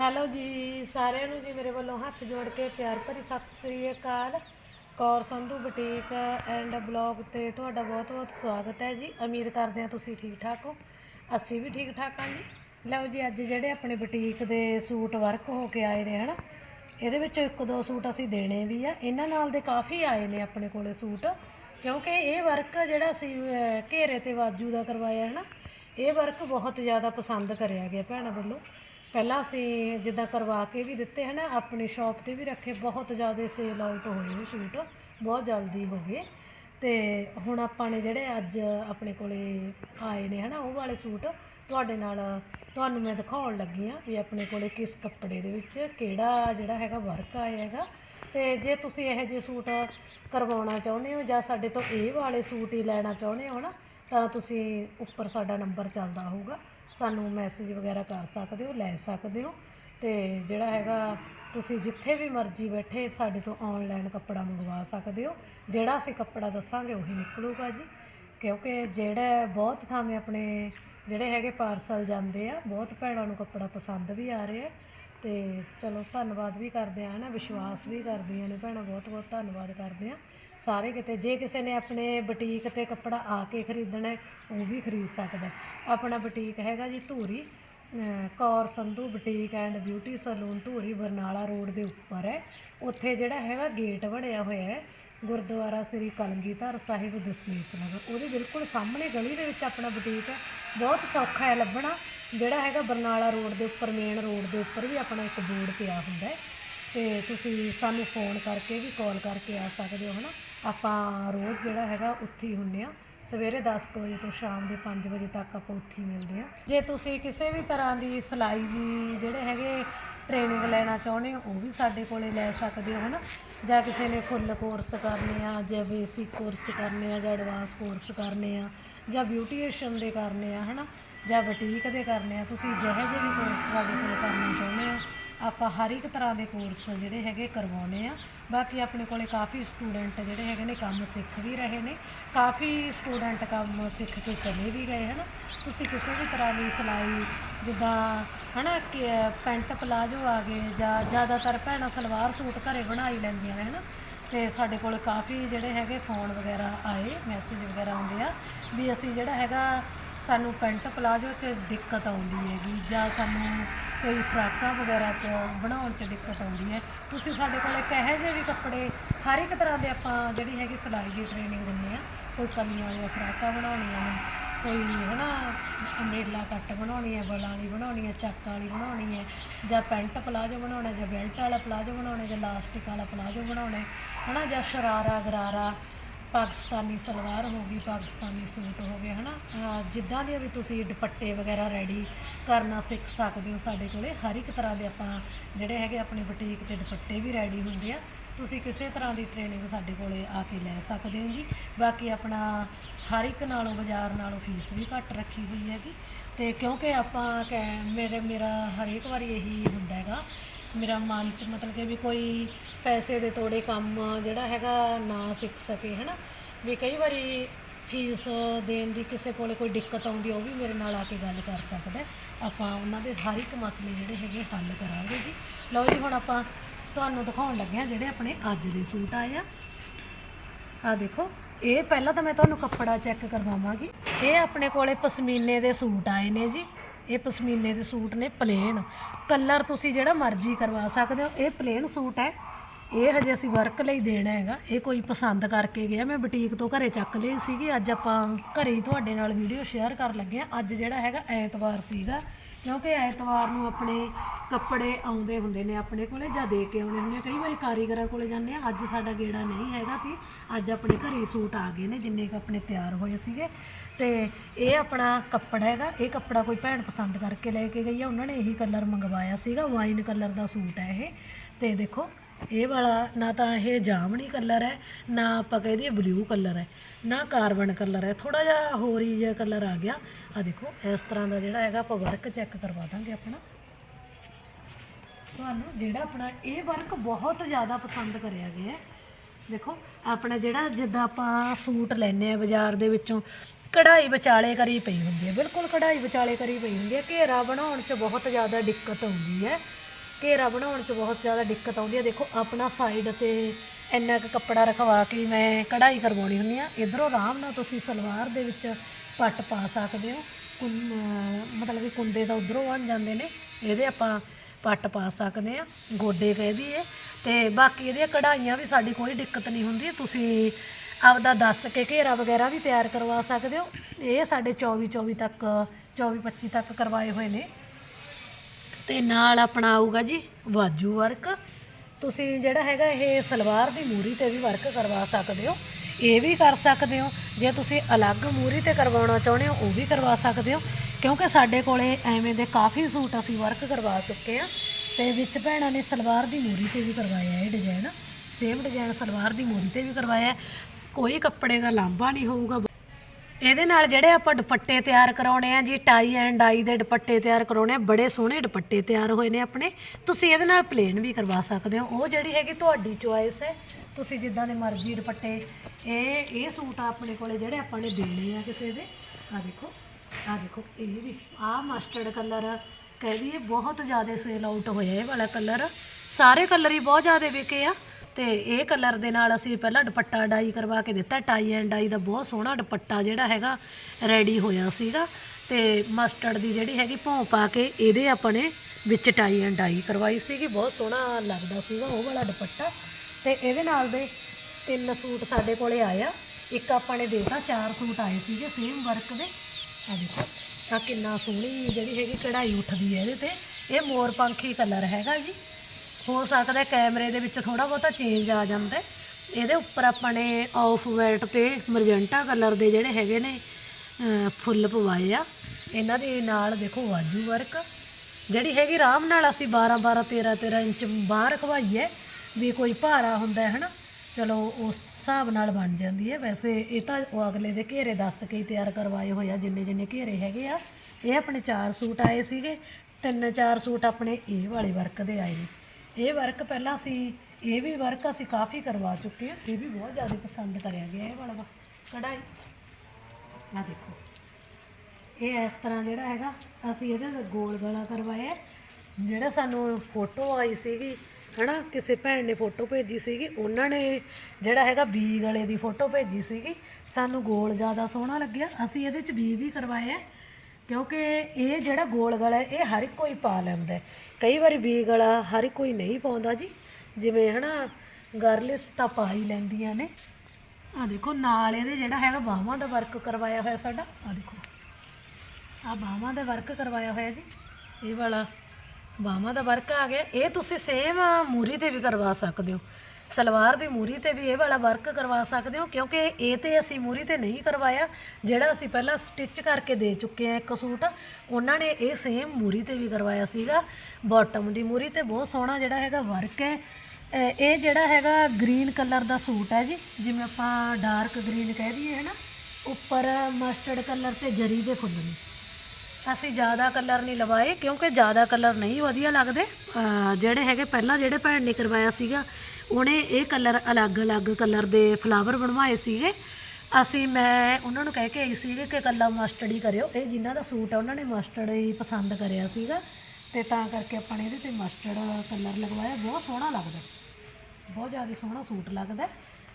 Hello ਜੀ, ਸਾਰਿਆਂ ਨੂੰ ਜੀ ਮੇਰੇ ਵੱਲੋਂ ਹੱਥ ਜੋੜ ਕੇ ਪਿਆਰ ਭਰੀ ਸਤਿ ਸ੍ਰੀ ਅਕਾਲ। Kaur Sandhu boutique and blog ਤੇ ਤੁਹਾਡਾ ਬਹੁਤ-ਬਹੁਤ ਸਵਾਗਤ ਹੈ ਜੀ। ਉਮੀਦ ਕਰਦੇ ਹਾਂ ਤੁਸੀਂ ਠੀਕ ਠਾਕ ਹੋ। ਅਸੀਂ ਵੀ ਠੀਕ ਠਾਕ ਹਾਂ ਜੀ। ਲਓ ਜੀ, ਅੱਜ ਜਿਹੜੇ ਆਪਣੇ ਬੁਟੀਕ ਦੇ ਸੂਟ ਵਰਕ ਹੋ ਕੇ ਆਏ ਨੇ, ਹਨਾ? ਇਹਦੇ ਵਿੱਚ ਇੱਕ ਦੋ ਸੂਟ ਅਸੀਂ ਦੇਣੇ ਵੀ ਆ। ਇਹਨਾਂ ਨਾਲ ਦੇ ਕਾਫੀ ਆਏ ਨੇ ਆਪਣੇ ਕੋਲੇ ਸੂਟ। ਕਿਉਂਕਿ ਇਹ ਵਰਕ ਜਿਹੜਾ ਅਸੀਂ ਘੇਰੇ ਤੇ ਬਾਜੂ ਦਾ ਕਰਵਾਇਆ, ਹਨਾ? ਇਹ ਵਰਕ ਬਹੁਤ ਜ਼ਿਆਦਾ ਪਸੰਦ ਕਰਿਆ ਗਿਆ ਭੈਣਾਂ ਵੱਲੋਂ। ਪਹਿਲਾਂ ਅਸੀਂ ਜਿੱਦਾਂ ਕਰਵਾ ਕੇ ਵੀ ਦਿੱਤੇ ਹੈ ਨਾ ਆਪਣੀ ਸ਼ਾਪ ਤੇ ਵੀ ਰੱਖੇ, ਬਹੁਤ ਜ਼ਿਆਦਾ ਸੇਲ ਆਊਟ ਹੋਏ ਉਹ ਸੂਟ, ਬਹੁਤ ਜਲਦੀ ਹੋ ਗਏ। ਅਤੇ ਹੁਣ ਆਪਾਂ ਨੇ ਜਿਹੜੇ ਅੱਜ ਆਪਣੇ ਕੋਲ ਆਏ ਨੇ ਹੈ ਨਾ ਉਹ ਵਾਲੇ ਸੂਟ, ਤੁਹਾਡੇ ਨਾਲ ਤੁਹਾਨੂੰ ਮੈਂ ਦਿਖਾਉਣ ਲੱਗੀ ਹਾਂ ਵੀ ਆਪਣੇ ਕੋਲ ਕਿਸ ਕੱਪੜੇ ਦੇ ਵਿੱਚ ਕਿਹੜਾ ਜਿਹੜਾ ਹੈਗਾ ਵਰਕ ਆਇਆ ਹੈਗਾ। ਅਤੇ ਜੇ ਤੁਸੀਂ ਇਹੋ ਜਿਹੇ ਸੂਟ ਕਰਵਾਉਣਾ ਚਾਹੁੰਦੇ ਹੋ ਜਾਂ ਸਾਡੇ ਤੋਂ ਇਹ ਵਾਲੇ ਸੂਟ ਹੀ ਲੈਣਾ ਚਾਹੁੰਦੇ ਹੋ ਨਾ ਤਾਂ ਤੁਸੀਂ ਉੱਪਰ ਸਾਡਾ ਨੰਬਰ ਚੱਲਦਾ ਹੋਊਗਾ। ਸਾਨੂੰ ਮੈਸੇਜ ਵਗੈਰਾ ਕਰ ਸਕਦੇ ਹੋ, ਲੈ ਸਕਦੇ ਹੋ। ਤੇ ਜਿਹੜਾ ਹੈਗਾ, ਤੁਸੀਂ ਜਿੱਥੇ ਵੀ ਮਰਜ਼ੀ ਬੈਠੇ ਸਾਡੇ ਤੋਂ ਆਨਲਾਈਨ ਕੱਪੜਾ ਮੰਗਵਾ ਸਕਦੇ ਹੋ। ਜਿਹੜਾ ਅਸੀਂ ਕੱਪੜਾ ਦੱਸਾਂਗੇ, ਉਹੀ ਨਿਕਲੂਗਾ ਜੀ। ਕਿਉਂਕਿ ਜਿਹੜਾ ਬਹੁਤ ਥਾਵੇਂ ਆਪਣੇ ਜਿਹੜੇ ਹੈਗੇ ਪਾਰਸਲ ਜਾਂਦੇ ਆ, ਬਹੁਤ ਭੈਣਾਂ ਨੂੰ ਕੱਪੜਾ ਪਸੰਦ ਵੀ ਆ ਰਿਹਾ ਤੇ ਚਲੋ, ਧੰਨਵਾਦ ਵੀ ਕਰਦੇ ਆ, ਹਨਾ। ਵਿਸ਼ਵਾਸ ਵੀ ਕਰਦੀਆਂ ਨੇ ਭੈਣਾਂ ਬਹੁਤ ਬਹੁਤ ਧੰਨਵਾਦ ਕਰਦੇ ਆ। ਸਾਰੇ ਕਿਤੇ। ਜੇ ਕਿਸੇ ਨੇ ਆਪਣੇ ਬੁਟੀਕ ਤੇ ਕੱਪੜਾ ਆ ਕੇ ਖਰੀਦਣਾ ਹੈ, ਉਹ ਵੀ ਖਰੀਦ ਸਕਦਾ ਹੈ। ਆਪਣਾ ਬੁਟੀਕ ਹੈਗਾ ਜੀ ਧੂਰੀ ਅਹ Kaur Sandhu boutique and beauty salon Dhuri Barnala road ਦੇ ਉੱਪਰ ਹੈ। ਉੱਥੇ ਜਿਹੜਾ ਹੈਗਾ ਗੇਟ ਬਣਿਆ ਹੋਇਆ ਹੈ ਗੁਰਦੁਆਰਾ ਸ੍ਰੀ ਕਲਗੀਧਰ ਸਾਹਿਬ ਦਸਮੇਸ਼ ਨਗਰ। ਉਹਦੇ ਬਿਲਕੁਲ ਸਾਹਮਣੇ ਗਲੀ ਦੇ ਵਿੱਚ ਆਪਣਾ ਬੁਟੀਕ ਹੈ। ਬਹੁਤ ਸੌਖਾ ਹੈ ਲੱਭਣਾ। ਜਿਹੜਾ ਹੈਗਾ ਬਰਨਾਲਾ ਰੋਡ ਦੇ ਉੱਪਰ ਮੇਨ ਰੋਡ ਦੇ ਉੱਪਰ ਵੀ ਆਪਣਾ ਇੱਕ ਬੋਰਡ ਪਿਆ ਹੁੰਦਾ ਹੈ। ਤੇ ਤੁਸੀਂ ਸਾਨੂੰ ਫੋਨ ਕਰਕੇ ਵੀ ਕਾਲ ਕਰਕੇ ਆ ਸਕਦੇ ਹੋ ਹੈ ਨਾ ਆਪਾਂ ਰੋਜ਼ ਜਿਹੜਾ ਹੈਗਾ ਉੱਥੇ ਹੀ ਹੁੰਨੇ ਆ ਸਵੇਰੇ 10 ਕੁ ਵਜੇ ਤੋਂ ਸ਼ਾਮ ਦੇ 5 ਵਜੇ ਤੱਕ ਆਪਾਂ ਉੱਥੇ ਹੀ ਮਿਲਦੇ ਆ ਜੇ ਤੁਸੀਂ ਕਿਸੇ ਵੀ ਤਰ੍ਹਾਂ ਦੀ ਸਿਲਾਈ ਦੀ ਜਿਹੜੇ ਹੈਗੇ ਟ੍ਰੇਨਿੰਗ ਲੈਣਾ ਚਾਹੁੰਦੇ ਹੋ, ਉਹ ਵੀ ਸਾਡੇ ਕੋਲੇ ਲੈ ਸਕਦੇ ਹੋ, ਹਨਾ? ਜਾਂ ਕਿਸੇ ਨੇ ਫੁੱਲ ਕੋਰਸ ਕਰਨੇ ਆ, ਜਾਂ ਬੇਸਿਕ ਕੋਰਸ ਕਰਨੇ ਆ, ਜਾਂ ਐਡਵਾਂਸ ਕੋਰਸ ਕਰਨੇ ਆ, ਜਾਂ ਬਿਊਟੀਸ਼ੀਅਨ ਦੇ ਕਰਨੇ ਆ, ਹਨਾ? ਜਾਂ ਬੁਟੀਕ ਦੇ ਕਰਨੇ ਆ, ਤੁਸੀਂ ਜਿਹੋ ਜਿਹੇ ਵੀ ਕੋਰਸ ਸਾਡੇ ਕੋਲ ਕਰਨਾ ਚਾਹੁੰਦੇ ਹੋ ਆਪਾਂ ਹਰ ਇੱਕ ਤਰ੍ਹਾਂ ਦੇ ਕੋਰਸ ਜਿਹੜੇ ਹੈਗੇ ਕਰਵਾਉਣੇ ਆ ਬਾਕੀ ਆਪਣੇ ਕੋਲੇ ਕਾਫੀ ਸਟੂਡੈਂਟ ਜਿਹੜੇ ਹੈਗੇ ਨੇ ਕੰਮ ਸਿੱਖ ਵੀ ਰਹੇ ਨੇ। ਕਾਫੀ ਸਟੂਡੈਂਟ ਕੰਮ ਸਿੱਖ ਕੇ ਚਲੇ ਵੀ ਗਏ, ਹਨ। ਤੁਸੀਂ ਕਿਸੇ ਵੀ ਤਰ੍ਹਾਂ ਦੀ ਸਿਲਾਈ, ਜਿੱਦਾਂ, ਹਨਾ, ਕਿ ਪੈਂਟ ਪਲਾਜੋ ਆ ਗਏ ਜਾਂ ਜ਼ਿਆਦਾਤਰ ਭੈਣਾਂ ਸਲਵਾਰ ਸੂਟ ਘਰੇ ਬਣਾਈ ਲੈਂਦੀਆਂ ਨੇ, ਹਨਾ। ਤੇ ਸਾਡੇ ਕੋਲ ਕਾਫੀ ਜਿਹੜੇ ਹੈਗੇ ਫੋਨ ਵਗੈਰਾ ਆਏ ਮੈਸੇਜ ਵਗੈਰਾ ਆਉਂਦੇ ਆ ਵੀ ਅਸੀਂ ਜਿਹੜਾ ਹੈਗਾ, ਸਾਨੂੰ ਪੈਂਟ ਪਲਾਜੋ 'ਚ ਦਿੱਕਤ ਆਉਂਦੀ ਹੈਗੀ ਜਾਂ ਸਾਨੂੰ ਕੋਈ ਫਰਾਕਾਂ ਵਗੈਰਾ 'ਚ ਬਣਾਉਣ 'ਚ ਦਿੱਕਤ ਆਉਂਦੀ ਹੈ। ਤੁਸੀਂ ਸਾਡੇ ਕੋਲ ਕਹੇ ਜਿਹੇ ਵੀ ਕੱਪੜੇ ਹਰ ਇੱਕ ਤਰ੍ਹਾਂ ਦੇ ਆਪਾਂ ਜਿਹੜੀ ਹੈਗੀ ਸਿਲਾਈ ਦੀ ਟ੍ਰੇਨਿੰਗ ਦਿੰਦੇ ਹਾਂ। ਕੋਈ ਕਲੀਆਂ ਵਾਲੀਆਂ ਫਰਾਕਾਂ ਬਣਾਉਣੀਆਂ ਨੇ ਕੋਈ ਹੈ ਨਾ ਅਮਰੇਲਾ ਕੱਟ ਬਣਾਉਣੀ ਹੈ ਬਲਾਂ ਵਾਲੀ ਬਣਾਉਣੀ ਹੈ ਚੱਕ ਵਾਲੀ ਬਣਾਉਣੀ ਹੈ ਜਾਂ ਪੈਂਟ ਪਲਾਜੋ ਬਣਾਉਣਾ ਜਾਂ ਬੈਲਟ ਵਾਲਾ ਪਲਾਜੋ ਬਣਾਉਣਾ ਜਾਂ ਲਾਸਟਿਕ ਵਾਲਾ ਪਲਾਜੋ ਬਣਾਉਣਾ ਹੈ, ਨਾ ਜਾਂ ਸ਼ਰਾਰਾ ਗਰਾਰਾ ਪਾਕਿਸਤਾਨੀ ਸਲਵਾਰ ਹੋ ਗਈ, ਪਾਕਿਸਤਾਨੀ ਸੂਟ ਹੋ ਗਏ, ਹਨਾ? ਅਹ ਜਿੱਦਾਂ ਦੇ ਵੀ ਤੁਸੀਂ ਦੁਪੱਟੇ ਵਗੈਰਾ ਰੈਡੀ ਕਰਨਾ ਸਿੱਖ ਸਕਦੇ ਹੋ ਸਾਡੇ ਕੋਲੇ, ਹਰ ਇੱਕ ਤਰ੍ਹਾਂ ਦੇ ਆਪਾਂ ਜਿਹੜੇ ਹੈਗੇ ਆਪਣੀ ਬੁਟੀਕ ਤੇ ਦੁਪੱਟੇ ਵੀ ਰੈਡੀ ਹੁੰਦੇ ਆ, ਤੁਸੀਂ ਕਿਸੇ ਤਰ੍ਹਾਂ ਦੀ ਟ੍ਰੇਨਿੰਗ ਸਾਡੇ ਕੋਲੇ ਆ ਕੇ ਲੈ ਸਕਦੇ ਹੋ ਜੀ। ਬਾਕੀ ਆਪਣਾ ਹਰ ਇੱਕ ਨਾਲੋਂ ਬਾਜ਼ਾਰ ਨਾਲੋਂ ਫੀਸ ਵੀ ਘੱਟ ਰੱਖੀ ਹੋਈ ਹੈਗੀ। ਤੇ ਕਿਉਂਕਿ ਆਪਾਂ ਕਹਿ- ਮੇਰੇ, ਮੇਰਾ ਹਰੇਕ ਵਾਰੀ ਇਹੀ ਹੁੰਦਾ ਹੈਗਾ ਮੇਰਾ ਮਨ ਚ ਮਤਲਬ ਕਿ ਵੀ ਕੋਈ ਪੈਸੇ ਦੇ ਤੋੜੇ ਕੰਮ ਜਿਹੜਾ ਹੈਗਾ ਨਾ ਸਿੱਖ ਸਕੇ ਹੈ ਨਾ ਵੀ ਕਈ ਵਾਰੀ ਫੀਸ ਦੇਣ ਦੀ ਕਿਸੇ ਕੋਲ ਕੋਈ ਦਿੱਕਤ ਆਉਂਦੀ ਉਹ ਵੀ ਮੇਰੇ ਨਾਲ ਆ ਕੇ ਗੱਲ ਕਰ ਸਕਦਾ ਆਪਾਂ ਉਹਨਾਂ ਦੇ ਹਰ ਇੱਕ ਮਸਲੇ ਜਿਹੜੇ ਹੈਗੇ ਹੱਲ ਕਰਾਂਗੇ ਜੀ। ਲਓ ਜੀ, ਹੁਣ ਆਪਾਂ ਤੁਹਾਨੂੰ ਦਿਖਾਉਣ ਲੱਗੇ ਹਾਂ ਜਿਹੜੇ ਆਪਣੇ ਅੱਜ ਦੇ ਸੂਟ ਆਏ ਆ। ਆ ਦੇਖੋ, ਇਹ ਪਹਿਲਾਂ ਤਾਂ ਮੈਂ ਤੁਹਾਨੂੰ ਕੱਪੜਾ ਚੈੱਕ ਕਰਵਾਵਾਂਗੀ। ਇਹ ਆਪਣੇ ਕੋਲੇ ਪਸ਼ਮੀਨੇ ਦੇ ਸੂਟ ਆਏ ਨੇ ਜੀ। ਇਹ ਪਸ਼ਮੀਨੇ ਦੇ ਸੂਟ ਨੇ ਪਲੇਨ ਕਲਰ ਤੁਸੀਂ ਜਿਹੜਾ ਮਰਜ਼ੀ ਕਰਵਾ ਸਕਦੇ ਹੋ। ਇਹ ਪਲੇਨ ਸੂਟ ਹੈ। ਇਹ ਹਜੇ ਅਸੀਂ ਵਰਕ ਲਈ ਦੇਣਾ ਹੈਗਾ। ਇਹ ਕੋਈ ਪਸੰਦ ਕਰਕੇ ਗਿਆ। ਮੈਂ ਬੁਟੀਕ ਤੋਂ ਘਰੇ ਚੱਕ ਲਈ ਸੀਗੀ। ਅੱਜ ਆਪਾਂ ਘਰੇ ਹੀ ਤੁਹਾਡੇ ਨਾਲ ਵੀਡੀਓ ਸ਼ੇਅਰ ਕਰਨ ਲੱਗੇ ਆ ਅੱਜ ਜਿਹੜਾ ਹੈਗਾ ਐਤਵਾਰ ਸੀਗਾ। ਕਿਉਂਕਿ ਐਤਵਾਰ ਨੂੰ ਆਪਣੇ ਕੱਪੜੇ ਆਉਂਦੇ ਹੁੰਦੇ ਨੇ ਆਪਣੇ ਕੋਲੇ ਜਾਂ ਦੇ ਕੇ ਆਉਂਦੇ ਹੁੰਦੇ ਕਈ ਵਾਰੀ ਕਾਰੀਗਰਾਂ ਕੋਲੇ ਜਾਂਦੇ ਆ। ਅੱਜ ਸਾਡਾ ਗੇੜਾ ਨਹੀਂ ਹੈਗਾ ਤੇ ਅੱਜ ਆਪਣੇ ਘਰੇ ਸੂਟ ਆ ਗਏ ਨੇ ਜਿੰਨੇ ਕੁ ਆਪਣੇ ਤਿਆਰ ਹੋਏ ਸੀਗੇ। ਤੇ ਇਹ ਆਪਣਾ ਕੱਪੜਾ ਹੈਗਾ। ਇਹ ਕੱਪੜਾ ਕੋਈ ਭੈਣ ਪਸੰਦ ਕਰਕੇ ਲੈ ਕੇ ਗਈ ਆ। ਉਹਨਾਂ ਨੇ ਇਹੀ ਕਲਰ ਮੰਗਵਾਇਆ ਸੀਗਾ। ਵਾਈਨ ਕਲਰ ਦਾ ਸੂਟ ਹੈ ਇਹ। ਤੇ ਦੇਖੋ ਇਹ ਵਾਲਾ ਨਾ ਤਾਂ ਇਹ ਜਾਮਣੀ ਕਲਰ ਹੈ, ਨਾ ਆਪਾਂ ਕਹਿ ਦਈਏ ਬਲੂ ਕਲਰ ਹੈ, ਨਾ ਕਾਰਬਨ ਕਲਰ ਹੈ। ਥੋੜਾ ਜਿਹਾ ਹੋਰ ਹੀ ਜਿਹਾ ਕਲਰ ਆ ਗਿਆ। ਆ ਦੇਖੋ, ਇਸ ਤਰ੍ਹਾਂ ਦਾ ਜਿਹੜਾ ਹੈਗਾ ਆਪਾਂ ਵਰਕ ਚੈੱਕ ਕਰਵਾ ਦਾਂਗੇ ਆਪਣਾ। ਤੁਹਾਨੂੰ ਜਿਹੜਾ ਆਪਣਾ ਇਹ ਵਰਕ ਬਹੁਤ ਜ਼ਿਆਦਾ ਪਸੰਦ ਕਰਿਆ ਗਿਆ ਹੈ। ਦੇਖੋ, ਆਪਣਾ ਜਿਹੜਾ ਜਿੱਦਾਂ ਆਪਾਂ ਸੂਟ ਲੈਨੇ ਆ ਬਾਜ਼ਾਰ ਦੇ ਵਿੱਚੋਂ, ਕਢਾਈ ਵਿਚਾਲੇ ਕਰੀ ਪਈ ਹੁੰਦੀ ਹੈ। ਬਿਲਕੁਲ ਕਢਾਈ ਵਿਚਾਲੇ ਕਰੀ ਪਈ ਹੁੰਦੀ ਹੈ। ਘੇਰਾ ਬਣਾਉਣ 'ਚ ਬਹੁਤ ਜ਼ਿਆਦਾ ਦਿੱਕਤ ਆਉਂਦੀ ਹੈ। ਘੇਰਾ ਬਣਾਉਣ 'ਚ ਬਹੁਤ ਜ਼ਿਆਦਾ ਦਿੱਕਤ ਆਉਂਦੀ ਹੈ ਦੇਖੋ, ਆਪਣਾ ਸਾਈਡ ਤੇ ਇੰਨਾ ਕੁ ਕੱਪੜਾ ਰਖਵਾ ਕੇ ਮੈਂ ਕਢਾਈ ਕਰਵਾਉਣੀ ਹੁੰਦੀ ਆ। ਇਧਰੋਂ ਆਰਾਮ ਨਾਲ ਤੁਸੀਂ ਸਲਵਾਰ ਦੇ ਵਿੱਚ ਪੱਟ ਪਾ ਸਕਦੇ ਹੋ। ਕੁੰ- ਮਤਲਬ ਕਿ ਕੁੰਡੇ ਤਾਂ ਉਧਰੋਂ ਬਣ ਜਾਂਦੇ ਨੇ। ਇਹਦੇ ਆਪਾਂ ਪੱਟ ਪਾ ਸਕਦੇ ਆ। ਗੋਡੇ ਕਹਿ ਦਈਏ ਤੇ ਬਾਕੀ ਇਹਦੀਆਂ ਕਢਾਈਆਂ ਵੀ ਸਾਡੀ ਕੋਈ ਦਿੱਕਤ ਨਹੀਂ ਹੁੰਦੀ। ਤੁਸੀਂ ਆਪਦਾ ਦੱਸ ਕੇ ਘੇਰਾ ਵਗੈਰਾ ਵੀ ਤਿਆਰ ਕਰਵਾ ਸਕਦੇ ਹੋ। ਇਹ ਸਾਡੇ 24 24 ਤੱਕ 24 25 ਤੱਕ ਕਰਵਾਏ ਹੋਏ ਨੇ। ਤੇ ਨਾਲ ਆਪਣਾ ਆਊਗਾ ਜੀ ਵਾਜੂ ਵਰਕ। ਤੁਸੀਂ ਜਿਹੜਾ ਹੈਗਾ ਇਹ ਸਲਵਾਰ ਦੀ ਮੂਰੀ ਤੇ ਵੀ ਵਰਕ ਕਰਵਾ ਸਕਦੇ ਹੋ। ਇਹ ਵੀ ਕਰ ਸਕਦੇ ਹੋ। ਜੇ ਤੁਸੀਂ ਅਲੱਗ ਮੂਰੀ ਤੇ ਕਰਵਾਉਣਾ ਚਾਹੁੰਦੇ ਹੋ, ਉਹ ਵੀ ਕਰਵਾ ਸਕਦੇ ਹੋ। ਕਿਉਂਕਿ ਸਾਡੇ ਕੋਲੇ ਐਵੇਂ ਦੇ ਕਾਫੀ ਸੂਟ ਅਸੀਂ ਵਰਕ ਕਰਵਾ ਚੁੱਕੇ ਆ ਤੇ ਵਿੱਚ ਭੈਣਾਂ ਨੇ ਸਲਵਾਰ ਦੀ ਮੂਰੀ ਤੇ ਵੀ ਕਰਵਾਇਆ ਇਹ ਡਿਜ਼ਾਈਨ ਸੇਮ ਡਿਜ਼ਾਈਨ ਸਲਵਾਰ ਦੀ ਮੂਰੀ ਤੇ ਵੀ ਕਰਵਾਇਆ। ਕੋਈ ਕੱਪੜੇ ਦਾ ਲਾਂਭਾ ਨਹੀਂ ਹੋਊਗਾ ਇਹਦੇ ਨਾਲ ਜਿਹੜੇ ਆਪਾਂ ਦੁਪੱਟੇ ਤਿਆਰ ਕਰਾਉਣੇ ਆ ਜੀ ਟਾਈ ਐਂਡ ਡਾਈ ਦੇ ਦੁਪੱਟੇ ਤਿਆਰ ਕਰਾਉਣੇ ਆ, ਬੜੇ ਸੋਹਣੇ ਦੁਪੱਟੇ ਤਿਆਰ ਹੋਏ ਨੇ ਆਪਣੇ। ਤੁਸੀਂ ਇਹਦੇ ਨਾਲ ਪਲੇਨ ਵੀ ਕਰਵਾ ਸਕਦੇ ਹੋ। ਉਹ ਜਿਹੜੀ ਹੈਗੀ ਤੁਹਾਡੀ ਚੁਆਇਸ ਹੈ। ਤੁਸੀਂ ਜਿੱਦਾਂ ਦੇ ਮਰਜ਼ੀ ਦੁਪੱਟੇ, ਇਹ ਇਹ ਸੂਟ ਆ ਆਪਣੇ ਕੋਲੇ ਜਿਹੜੇ ਆਪਾਂ ਨੇ ਦੇਣੇ ਆ ਕਿਸੇ ਦੇ। ਆ ਦੇਖੋ ਆ ਦੇਖੋ, ਇਹ ਵੀ ਆ ਮਸਟਰਡ ਕਲਰ ਕਹਿ ਦਈਏ, ਬਹੁਤ ਜ਼ਿਆਦਾ ਸੇਲ ਆਊਟ ਹੋਇਆ ਇਹ ਵਾਲਾ ਕਲਰ ਸਾਰੇ ਕਲਰ ਹੀ ਬਹੁਤ ਜ਼ਿਆਦਾ ਵਿਕੇ ਆ। ਤੇ ਇਹ ਕਲਰ ਦੇ ਨਾਲ ਅਸੀਂ ਪਹਿਲਾਂ ਦੁਪੱਟਾ ਡਾਈ ਕਰਵਾ ਕੇ ਦਿੱਤਾ। ਟਾਈ ਐਂਡ ਡਾਈ ਦਾ ਬਹੁਤ ਸੋਹਣਾ ਦੁਪੱਟਾ ਜਿਹੜਾ ਹੈਗਾ ਰੈਡੀ ਹੋਇਆ ਸੀਗਾ। ਤੇ ਮਸਟਰਡ ਦੀ ਜਿਹੜੀ ਹੈਗੀ ਭੌਂ ਪਾ ਕੇ ਇਹਦੇ ਆਪਣੇ ਵਿੱਚ ਟਾਈ ਐਂਡ ਡਾਈ ਕਰਵਾਈ ਸੀਗੀ। ਬਹੁਤ ਸੋਹਣਾ ਲੱਗਦਾ ਸੀਗਾ ਉਹ ਵਾਲਾ ਦੁਪੱਟਾ। ਤੇ ਇਹਦੇ ਨਾਲ ਦੇ ਤਿੰਨ ਸੂਟ ਸਾਡੇ ਕੋਲੇ ਆਇਆ। ਇੱਕ ਆਪਾਂ ਨੇ ਦੇਤਾ ਚਾਰ ਸੂਟ ਆਏ ਸੀਗੇ ਸੇਮ ਵਰਕ ਦੇ। ਆ ਦੇਖੋ ਆ ਕਿੰਨਾ ਸੋਹਣੀ ਜਿਹੜੀ ਹੈਗੀ ਕਢਾਈ ਉੱਠਦੀ ਹੈ ਇਹਦੇ ਤੇ। ਇਹ ਮੋਰ ਪੰਖੀ ਕਲਰ ਹੈਗਾ ਜੀ। ਹੋ ਸਕਦਾ ਕੈਮਰੇ ਦੇ ਵਿੱਚ ਥੋੜਾ ਬਹੁਤਾ ਚੇਂਜ ਆ ਜਾਂਦਾ ਇਹਦੇ ਉੱਪਰ ਆਪਾਂ ਨੇ ਆਫ ਵਾਈਟ ਤੇ ਮਰਜੈਂਟਾ ਕਲਰ ਦੇ ਜਿਹੜੇ ਹੈਗੇ ਨੇ ਫੁੱਲ ਪਵਾਏ ਆ। ਇਹਨਾਂ ਦੇ ਨਾਲ ਦੇਖੋ ਵਾਜੂ ਵਰਕ। ਜਿਹੜੀ ਹੈਗੀ ਆਰਾਮ ਨਾਲ ਅਸੀਂ 12 12 13 13 ਇੰਚ ਬਾਹਰ ਰਖਵਾਈ ਹੈ। ਵੀ ਕੋਈ ਭਾਰਾ ਹੁੰਦਾ ਹੈ ਹਨਾ, ਚਲੋ ਉਸ ਹਿਸਾਬ ਨਾਲ ਬਣ ਜਾਂਦੀ ਹੈ। ਵੈਸੇ ਇਹ ਤਾਂ ਉਹ ਅਗਲੇ ਦੇ ਘੇਰੇ ਦੱਸ ਕੇ ਹੀ ਤਿਆਰ ਕਰਵਾਏ ਹੋਏ ਆ, ਜਿੰਨੇ ਜਿੰਨੇ ਘੇਰੇ ਹੈਗੇ ਆ। ਇਹ ਆਪਣੇ ਚਾਰ ਸੂਟ ਆਏ ਸੀਗੇ, ਤਿੰਨ, ਚਾਰ ਸੂਟ ਆਪਣੇ ਇਹ ਵਾਲੇ ਵਰਕ ਦੇ ਆਏ ਨੇ। ਇਹ ਵਰਕ ਪਹਿਲਾਂ ਅਸੀਂ, ਇਹ ਵੀ ਵਰਕ ਅਸੀਂ ਕਾਫੀ ਕਰਵਾ ਚੁੱਕੇ ਹਾਂ। ਇਹ ਵੀ ਬਹੁਤ ਜ਼ਿਆਦਾ ਪਸੰਦ ਕਰਿਆ ਗਿਆ ਇਹ ਵਾਲਾ ਕਢਾਈ ਆ ਦੇਖੋ। ਇਹ ਇਸ ਤਰ੍ਹਾਂ ਜਿਹੜਾ ਹੈਗਾ, ਅਸੀਂ ਇਹਦੇ ਤੇ ਗੋਲ ਗਲਾ ਕਰਵਾਇਆ। ਜਿਹੜਾ ਸਾਨੂੰ ਫੋਟੋ ਆਈ ਸੀਗੀ, ਹਨਾ, ਕਿਸੇ ਭੈਣ ਨੇ ਫੋਟੋ ਭੇਜੀ ਸੀਗੀ, ਉਹਨਾਂ ਨੇ ਜਿਹੜਾ ਹੈਗਾ ਬੀ ਗਲੇ ਦੀ ਫੋਟੋ ਭੇਜੀ ਸੀਗੀ। ਸਾਨੂੰ ਗੋਲ ਜ਼ਿਆਦਾ ਸੋਹਣਾ ਲੱਗਿਆ। ਅਸੀਂ ਇਹਦੇ ਚ ਬੀ ਵੀ ਕਰਵਾਇਆ। ਕਿਉਂਕਿ ਇਹ ਜਿਹੜਾ ਗੋਲ ਗਲਾ, ਇਹ ਹਰ ਇੱਕ ਕੋਈ ਪਾ ਲੈਂਦਾ ਕਈ ਵਾਰੀ ਵੀ ਗਲਾ ਹਰ ਇੱਕ ਕੋਈ ਨਹੀਂ ਪਾਉਂਦਾ ਜੀ। ਜਿਵੇਂ ਹਨਾ ਗਰਲਿਸ ਤਾਂ ਪਾ ਹੀ ਲੈਂਦੀਆਂ ਨੇ। ਆ ਦੇਖੋ, ਨਾਲ ਇਹਦੇ ਜਿਹੜਾ ਹੈਗਾ ਬਾਹਾਂ ਦਾ ਵਰਕ ਕਰਵਾਇਆ ਹੋਇਆ ਸਾਡਾ। ਆ ਦੇਖੋ। ਆ ਬਾਹਾਂ ਦਾ ਵਰਕ ਕਰਵਾਇਆ ਹੋਇਆ ਜੀ। ਇਹ ਵਾਲਾ ਬਾਹਾਂ ਦਾ ਵਰਕ ਆ ਗਿਆ। ਇਹ ਤੁਸੀਂ ਸੇਮ ਮੂਰੀ ਤੇ ਵੀ ਕਰਵਾ ਸਕਦੇ ਹੋ। ਸਲਵਾਰ ਦੀ ਮੂਰੀ ਤੇ ਵੀ ਇਹ ਵਾਲਾ ਵਰਕ ਕਰਵਾ ਸਕਦੇ ਹੋ, ਕਿਉਂਕਿ ਇਹ ਤੇ ਅਸੀਂ ਮੂਰੀ ਤੇ ਨਹੀਂ ਕਰਵਾਇਆ, ਜਿਹੜਾ ਅਸੀਂ ਪਹਿਲਾਂ ਸਟਿਚ ਕਰਕੇ ਦੇ ਚੁੱਕੇ ਆ ਇੱਕ ਸੂਟ, ਉਹਨਾਂ ਨੇ ਇਹ ਸੇਮ ਮੂਰੀ ਤੇ ਵੀ ਕਰਵਾਇਆ ਸੀਗਾ। ਬਾਟਮ ਦੀ ਮੂਰੀ ਤੇ ਬਹੁਤ ਸੋਹਣਾ ਜਿਹੜਾ ਹੈਗਾ ਵਰਕ ਹੈ। ਇਹ ਜਿਹੜਾ ਹੈਗਾ ਗ੍ਰੀਨ ਕਲਰ ਦਾ ਸੂਟ ਹੈ ਜੀ, ਜਿਵੇਂ ਆਪਾਂ ਡਾਰਕ ਗ੍ਰੀਨ ਕਹਿ ਦਈਏ ਹੈ ਨਾ ਉੱਪਰ ਮਸਟਰਡ ਕਲਰ ਤੇ ਜਰੀ ਦੇ ਫੁੱਲ ਨੇ। ਅਸੀਂ ਜ਼ਿਆਦਾ ਕਲਰ ਨਹੀਂ ਲਵਾਏ, ਕਿਉਂਕਿ ਜ਼ਿਆਦਾ ਕਲਰ ਨਹੀਂ ਵਧੀਆ ਲੱਗਦੇ। ਜਿਹੜੇ ਹੈਗੇ ਪਹਿਲਾਂ ਜਿਹੜੇ ਭੈਣ ਨੇ ਕਰਵਾਇਆ ਸੀਗਾ ਉਹਨੇ ਇਹ ਕਲਰ ਅਲੱਗ-ਅਲੱਗ ਕਲਰ ਦੇ ਫਲਾਵਰ ਬਣਵਾਏ ਸੀਗੇ। ਅਸੀਂ, ਮੈਂ ਉਹਨਾਂ ਨੂੰ ਕਹਿ ਕੇ ਆਈ ਸੀਗੀ ਕਿ ਕੱਲਾ ਮਸਟਰਡ ਹੀ ਕਰਿਓ। ਇਹ ਜਿਨ੍ਹਾਂ ਦਾ ਸੂਟ ਆ, ਉਹਨਾਂ ਨੇ ਮਸਟਰਡ ਹੀ ਪਸੰਦ ਕਰਿਆ ਸੀਗਾ। ਤੇ ਤਾਂ ਕਰਕੇ ਆਪਾਂ ਨੇ ਇਹਦੇ ਤੇ ਮਸਟਰਡ ਕਲਰ ਲਗਵਾਇਆ। ਬਹੁਤ ਸੋਹਣਾ ਲੱਗਦਾ। ਬਹੁਤ ਜ਼ਿਆਦਾ ਸੋਹਣਾ ਸੂਟ ਲੱਗਦਾ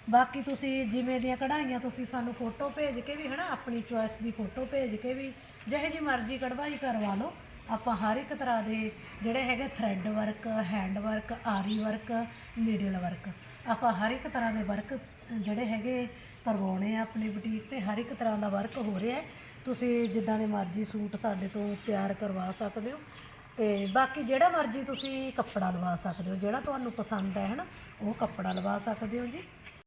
ਬਾਕੀ ਤੁਸੀਂ ਜਿਵੇਂ ਦੀਆਂ ਕਢਾਈਆਂ, ਤੁਸੀਂ ਸਾਨੂੰ ਫੋਟੋ ਭੇਜ ਕੇ ਵੀ ਹਨਾ, ਆਪਣੀ ਚੁਆਇਸ ਦੀ ਫੋਟੋ ਭੇਜ ਕੇ ਵੀ, ਜਿਹੇ ਜੀ ਮਰਜ਼ੀ ਕਢਵਾਈ ਕਰਵਾ ਲਓ। ਆਪਾਂ ਹਰ ਇੱਕ ਤਰ੍ਹਾਂ ਦੇ ਜਿਹੜੇ ਹੈਗੇ thread work hand work aari work needle work ਆਪਾਂ ਹਰ ਇੱਕ ਤਰ੍ਹਾਂ ਦੇ ਵਰਕ ਜਿਹੜੇ ਹੈਗੇ ਕਰਵਾਉਣੇ ਆ ਆਪਣੀ ਬੁਟੀਕ ਤੇ, ਹਰ ਇੱਕ ਤਰ੍ਹਾਂ ਦਾ ਵਰਕ ਹੋ ਰਿਹਾ ਹੈ। ਤੁਸੀਂ ਜਿੱਦਾਂ ਦੇ ਮਰਜ਼ੀ ਸੂਟ ਸਾਡੇ ਤੋਂ ਤਿਆਰ ਕਰਵਾ ਸਕਦੇ ਹੋ ਤੇ ਬਾਕੀ ਜਿਹੜਾ ਮਰਜ਼ੀ ਤੁਸੀਂ ਕੱਪੜਾ ਲਵਾ ਸਕਦੇ ਹੋ, ਜਿਹੜਾ ਤੁਹਾਨੂੰ ਪਸੰਦ ਹੈ ਹਨਾ, ਉਹ ਕੱਪੜਾ ਲਵਾ ਸਕਦੇ ਹੋ ਜੀ।